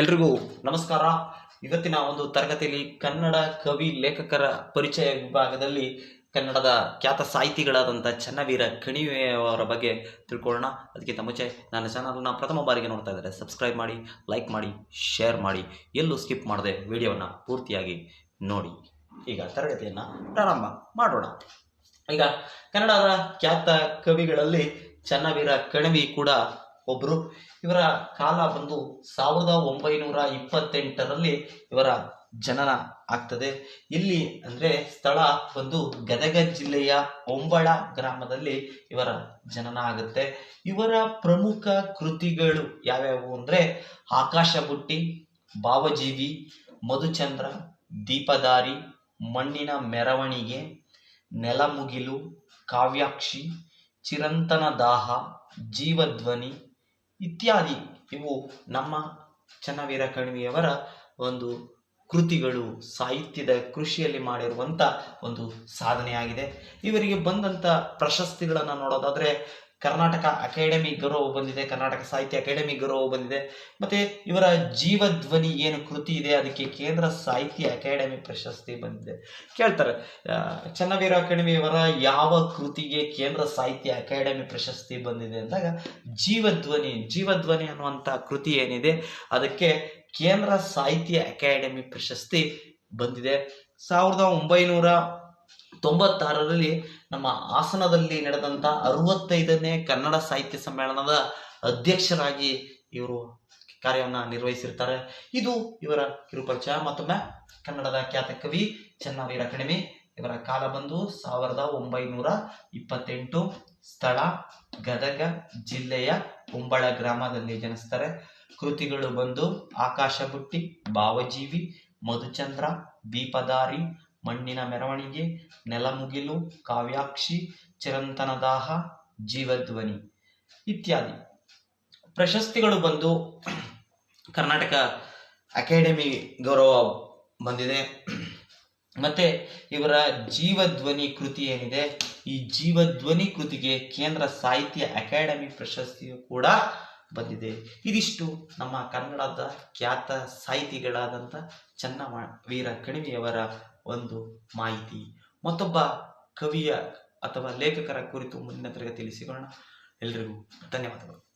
ಎಲ್ರಿಗೂ ನಮಸ್ಕಾರ. ಇವತ್ತಿನ ಒಂದು ತರಗತಿಯಲ್ಲಿ ಕನ್ನಡ ಕವಿ ಲೇಖಕರ ಪರಿಚಯ ವಿಭಾಗದಲ್ಲಿ ಕನ್ನಡದ ಖ್ಯಾತ ಸಾಹಿತಿಗಳಾದಂಥ ಚನ್ನವೀರ ಕಣಿವೆಯವರ ಬಗ್ಗೆ ತಿಳ್ಕೊಳ್ಳೋಣ. ಅದಕ್ಕಿಂತ ಮುಂಚೆ ನನ್ನ ಚಾನಲ್ನ ಪ್ರಥಮ ಬಾರಿಗೆ ನೋಡ್ತಾ ಇದ್ದಾರೆ ಸಬ್ಸ್ಕ್ರೈಬ್ ಮಾಡಿ ಲೈಕ್ ಮಾಡಿ ಶೇರ್ ಮಾಡಿ. ಎಲ್ಲೂ ಸ್ಕಿಪ್ ಮಾಡದೆ ವಿಡಿಯೋವನ್ನು ಪೂರ್ತಿಯಾಗಿ ನೋಡಿ. ಈಗ ತರಗತಿಯನ್ನು ಪ್ರಾರಂಭ ಮಾಡೋಣ. ಈಗ ಕನ್ನಡದ ಖ್ಯಾತ ಕವಿಗಳಲ್ಲಿ ಚನ್ನವೀರ ಕಣವಿ ಕೂಡ ಒಬ್ಬರು ಇವರ ಕಾಲ ಬಂದು ಸಾವಿರದ ಒಂಬೈನೂರ ಇಪ್ಪತ್ತೆಂಟರಲ್ಲಿ ಇವರ ಜನನ ಆಗ್ತದೆ. ಇಲ್ಲಿ ಅಂದರೆ ಸ್ಥಳ ಬಂದು ಗದಗ ಜಿಲ್ಲೆಯ ಒಂಬಳ ಗ್ರಾಮದಲ್ಲಿ ಇವರ ಜನನ ಆಗುತ್ತೆ. ಇವರ ಪ್ರಮುಖ ಕೃತಿಗಳು ಯಾವ್ಯಾವು ಅಂದರೆ ಆಕಾಶ ಬುಟ್ಟಿ ಭಾವಜೀವಿ, ಮಧುಚಂದ್ರ ದೀಪದಾರಿ ಮಣ್ಣಿನ ಮೆರವಣಿಗೆ, ನೆಲಮುಗಿಲು, ಕಾವ್ಯಾಕ್ಷಿ, ಚಿರಂತನ ದಾಹ, ಜೀವಧ್ವನಿ ಇತ್ಯಾದಿ ಇವು ನಮ್ಮ ಚನ್ನವೀರ ಕಣಿವೆಯವರ ಒಂದು ಕೃತಿಗಳು, ಸಾಹಿತ್ಯದ ಕೃಷಿಯಲ್ಲಿ ಮಾಡಿರುವಂಥ ಒಂದು ಸಾಧನೆಯಾಗಿದೆ. ಇವರಿಗೆ ಬಂದಂಥ ಪ್ರಶಸ್ತಿಗಳನ್ನು ನೋಡೋದಾದರೆ ಕರ್ನಾಟಕ ಅಕಾಡೆಮಿ ಗೌರವ ಬಂದಿದೆ, ಕರ್ನಾಟಕ ಸಾಹಿತ್ಯ ಅಕಾಡೆಮಿ ಗೌರವ ಬಂದಿದೆ. ಮತ್ತು ಇವರ ಜೀವಧ್ವನಿ ಏನು ಕೃತಿ ಇದೆ, ಅದಕ್ಕೆ ಕೇಂದ್ರ ಸಾಹಿತ್ಯ ಅಕಾಡೆಮಿ ಪ್ರಶಸ್ತಿ ಬಂದಿದೆ. ಕೇಳ್ತಾರೆ ಚನ್ನವೀರ ಅಕಾಡೆಮಿ ಇವರ ಯಾವ ಕೃತಿಗೆ ಕೇಂದ್ರ ಸಾಹಿತ್ಯ ಅಕಾಡೆಮಿ ಪ್ರಶಸ್ತಿ ಬಂದಿದೆ ಅಂದಾಗ ಜೀವಧ್ವನಿ ಜೀವಧ್ವನಿ ಅನ್ನುವಂಥ ಕೃತಿ ಏನಿದೆ, ಅದಕ್ಕೆ ಕೇಂದ್ರ ಸಾಹಿತ್ಯ ಅಕಾಡೆಮಿ ಪ್ರಶಸ್ತಿ ಬಂದಿದೆ. ಸಾವಿರದ ಒಂಬೈನೂರ ತೊಂಬತ್ತಾರರಲ್ಲಿ ನಮ್ಮ ಹಾಸನದಲ್ಲಿ ನಡೆದಂಥ ಅರವತ್ತೈದನೇ ಕನ್ನಡ ಸಾಹಿತ್ಯ ಸಮ್ಮೇಳನದ ಅಧ್ಯಕ್ಷರಾಗಿ ಇವರು ಕಾರ್ಯವನ್ನು ನಿರ್ವಹಿಸಿರ್ತಾರೆ. ಇದು ಇವರ ಕಿರುಪರಿಚಯ. ಮತ್ತೊಮ್ಮೆ ಕನ್ನಡದ ಖ್ಯಾತ ಕವಿ ಚನ್ನವೀರ ಕಣಿಮೆ ಇವರ ಕಾಲ ಬಂದು ಸಾವಿರದ ಒಂಬೈನೂರ ಇಪ್ಪತ್ತೆಂಟು. ಸ್ಥಳ ಗದಗ ಜಿಲ್ಲೆಯ ಕುಂಬಳ ಗ್ರಾಮದಲ್ಲಿ ಜನಿಸ್ತಾರೆ. ಕೃತಿಗಳು ಬಂದು ಆಕಾಶ ಬುಟ್ಟಿ ಭಾವಜೀವಿ, ಮಧುಚಂದ್ರ ದೀಪದಾರಿ ಮಣ್ಣಿನ ಮೆರವಣಿಗೆ ನೆಲಮುಗಿಲು ಕಾವ್ಯಾಕ್ಷಿ, ಚಿರಂತನದಾಹ, ಜೀವಧ್ವನಿ ಇತ್ಯಾದಿ. ಪ್ರಶಸ್ತಿಗಳು ಬಂದು ಕರ್ನಾಟಕ ಅಕಾಡೆಮಿ ಗೌರವ ಬಂದಿದೆ. ಮತ್ತೆ ಇವರ ಜೀವಧ್ವನಿ ಕೃತಿ ಏನಿದೆ? ಈ ಜೀವಧ್ವನಿ ಕೃತಿಗೆ ಕೇಂದ್ರ ಸಾಹಿತ್ಯ ಅಕಾಡೆಮಿ ಪ್ರಶಸ್ತಿಯು ಕೂಡ ಬಂದಿದೆ. ಇದಿಷ್ಟು ನಮ್ಮ ಕನ್ನಡದ ಖ್ಯಾತ ಸಾಹಿತಿಗಳಾದಂಥ ಚನ್ನ ವೀರ ಕಣಿವೆಯವರ ಒಂದು ಮಾಹಿತಿ. ಮತ್ತೊಬ್ಬ ಕವಿಯ ಅಥವಾ ಲೇಖಕರ ಕುರಿತು ಮುಂದಿನ ತರಗತಿಯಲ್ಲಿ ಸಿಗೋಣ. ಎಲ್ರಿಗೂ ಧನ್ಯವಾದಗಳು.